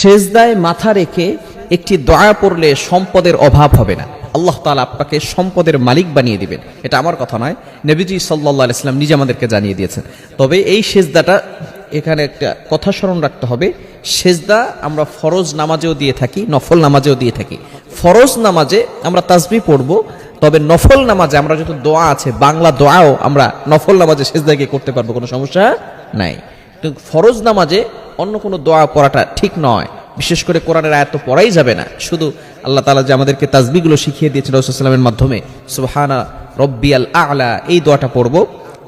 সেজদায় মাথা রেখে একটি দয়া পড়লে সম্পদের অভাব হবে না। আল্লাহ তাআলা আপনাকে সম্পদের মালিক বানিয়ে দিবেন। এটা আমার কথা নয়। নবীজি সাল্লাহ ইসলাম নিজে আমাদেরকে জানিয়ে দিয়েছেন। তবে এই সেজদাটা এখানে একটা কথা স্মরণ রাখতে হবে। সেজদা আমরা ফরজ নামাজেও দিয়ে থাকি, নফল নামাজেও দিয়ে থাকি। ফরজ নামাজে আমরা তাসবি পড়ব, তবে নফল নামাজে আমরা যত দোয়া আছে, বাংলা দোয়াও আমরা নফল নামাজে সেজদা গিয়ে করতে পারব, কোনো সমস্যা নাই। ফরজ নামাজে অন্য কোনো দোয়া পড়াটা ঠিক নয়। বিশেষ করে কোরআনের আয়াত পড়াই যাবে না। শুধু আল্লাহ তালা যে আমাদেরকে তাজবিগুলো শিখিয়ে দিয়েছিল রসুলামের মাধ্যমে, সুবহানা রব্বিয়াল আলা, এই দোয়াটা পড়ব।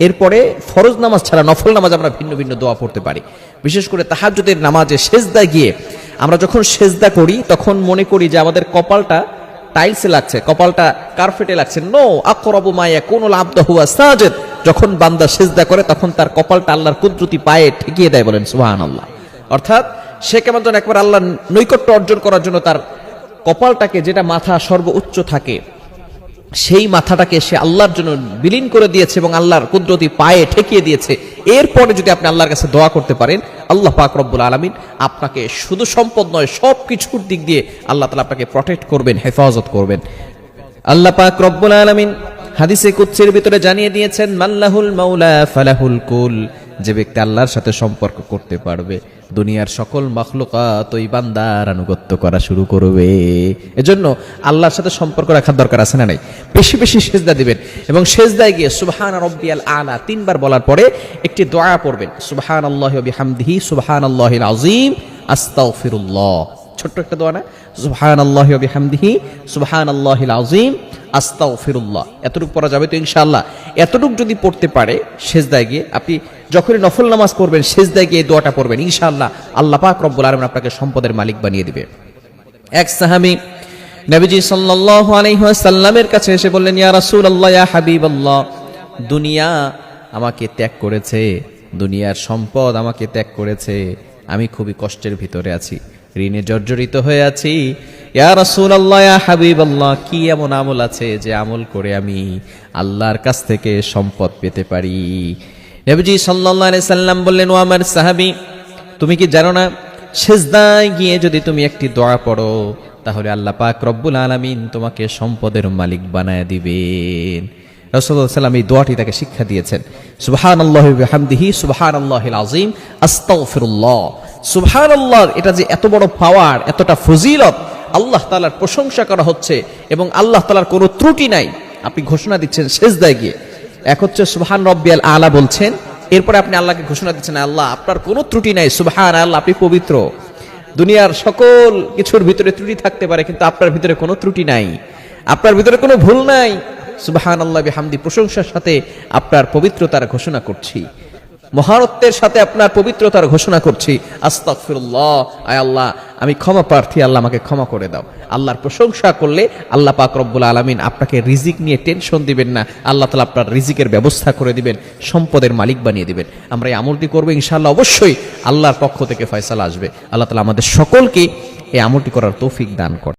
এরপরে ফরজ নামাজ ছাড়া নফল নামাজ আমরা ভিন্ন ভিন্ন দোয়া পড়তে পারি। বিশেষ করে তাহাজ্জুদের নামাজে সেজদা গিয়ে আমরা যখন সেজদা করি, তখন মনে করি যে আমাদের কপালটা টাইলসে লাগছে, কপালটা কার্পেটে লাগছে। নো, আকরাবু মায়া কোন আবদাহু সাজেদ। যখন বান্দা সেজদা করে, তখন তার কপালটা আল্লাহর কুদরতি পায়ে ঠেকিয়ে দেয় বলেন, সুবহানাল্লাহ। অর্থাৎ সে কেমন যেন একবার আল্লাহর নৈকট্য অর্জন করার জন্য তার কপালটাকে যেটা মাথা সর্বোচ্চ থাকে, সেই মাথাটাকে সে আল্লাহর জন্য বিলীন করে দিয়েছে এবং আল্লাহর কুদরতি পায়ে ঠেকিয়ে দিয়েছে। এরপরে যদি আপনি আল্লাহর কাছে দোয়া করতে পারেন, আল্লাহ পাক রব্বুল আলমিন আপনাকে শুধু সম্পদ নয় সব কিছুর দিক দিয়ে আল্লাহ তালা আপনাকে প্রটেক্ট করবেন, হেফাজত করবেন। আল্লাহ পাক রব্বুল আলমিন হাদিসে কুচ্ছের ভিতরে জানিয়ে দিয়েছেন, মাল্লাহুল মাউলা ফালাহুল কুল। যে ব্যক্তি আল্লাহর সাথে সম্পর্ক করতে পারবে, দুনিয়ার সকল মখলুকাত ওই বান্দার আনুগত্য করা শুরু করবে। এজন্য আল্লাহর সাথে সম্পর্ক রাখার দরকার আছে না নাই? বেশি বেশি সেজদা দিবেন এবং সেজদায় গিয়ে সুবহান রব্বিয়াল আলা তিনবার বলার পরে একটি দোয়া পড়বেন সুবহান আল্লাহ বিহামদিহি সুবহান আল্লাহ আজিম আস্তাগফিরুল্লাহ। ছোট্ট একটা দোয়া না সুবহান আল্লাহ বিহামদিহি সুবহান আল্লাহিল আজিম আস্তাগফিরুল্লাহ। এতটুকু পড়া যাবে তো ইনশাআল্লাহ। এতটুকু যদি পড়তে পারে সেজদায় গিয়ে, আপনি যখনই নফল নামাজ পড়বেন, সেজদায় গিয়ে দোয়াটা পড়বেন, ইনশাআল্লাহ আল্লাহ পাক রব্বুল আলামিন আপনাকে সম্পদের মালিক বানিয়ে দিবে। এক সাহাবী, নবীজি সাল্লাল্লাহু আলাইহি কাছে এসে বললেন, ইয়া রাসূলুল্লাহ, ইয়া হাবিবাল্লাহ, দুনিয়া আমাকে ত্যাগ করেছে, দুনিয়ার সম্পদ আমাকে ত্যাগ করেছে, আমি খুবই কষ্টের ভিতরে আছি। ঋণে জর্জরিত হয়ে আছি। রাসূলুল্লাহ, ইয়া হাবিবাল্লাহ, কি এমন আমল আছে যে আমল করে আমি আল্লাহর কাছ থেকে সম্পদ পেতে পারি? নবীজি আলাইহি সাল্লাম বললেন, ও আমার সাহাবী, তুমি কি জানো না, সেজদায় গিয়ে যদি তুমি একটি দোয়া পড়ো, তাহলে আল্লাহ পাক রব্বুল আলামিন তোমাকে সম্পদের মালিক বানায় দিবেন। সাল্লাম এই দোয়াটি তাকে শিক্ষা দিয়েছেন। সুবহান আল্লাহ হামদিহি সুবহান আল্লাহ আজিম আস্তাগফিরুল্লাহ। সুবহান আল্লাহ এটা যে এত বড় পাওয়ার এতটা ফজিলত, আল্লাহ তালার প্রশংসা করা হচ্ছে এবং আল্লাহ তালার কোনো ত্রুটি নাই। আপনি ঘোষণা দিচ্ছেন সেজদায় গিয়ে। এক হচ্ছে সুবহান রব্বিয়াল আলা বলছেন, এরপরে আপনি আল্লাহকে ঘোষণা দিচ্ছেন, আল্লাহ, আপনার কোনো ত্রুটি নাই সুবহান আল্লাহ আপনি পবিত্র। দুনিয়ার সকল কিছুর ভিতরে ত্রুটি থাকতে পারে, কিন্তু আপনার ভিতরে কোনো ত্রুটি নাই। আপনার ভিতরে কোনো ভুল নাই। সুবাহান আল্লাহ হামদি প্রশংসার সাথে আপনার পবিত্রতার ঘোষণা করছি। মহারত্বের সাথে আপনার পবিত্রতার ঘোষণা করছি। আস্তাগফিরুল্লাহ। আয় আল্লাহ, আমি ক্ষমা প্রার্থী, আল্লাহ আমাকে ক্ষমা করে দাও। আল্লাহর প্রশংসা করলে আল্লাহ পাক রব্বুল আলমিন আপনাকে রিজিক নিয়ে টেনশন দিবেন না। আল্লাহ তালা আপনার রিজিকের ব্যবস্থা করে দিবেন, সম্পদের মালিক বানিয়ে দিবেন। আমরা এই আমলটি করব ইনশাআল্লাহ, অবশ্যই আল্লাহর পক্ষ থেকে ফয়সালা আসবে। আল্লাহ তালা আমাদের সকলকে এই আমলটি করার তৌফিক দান করে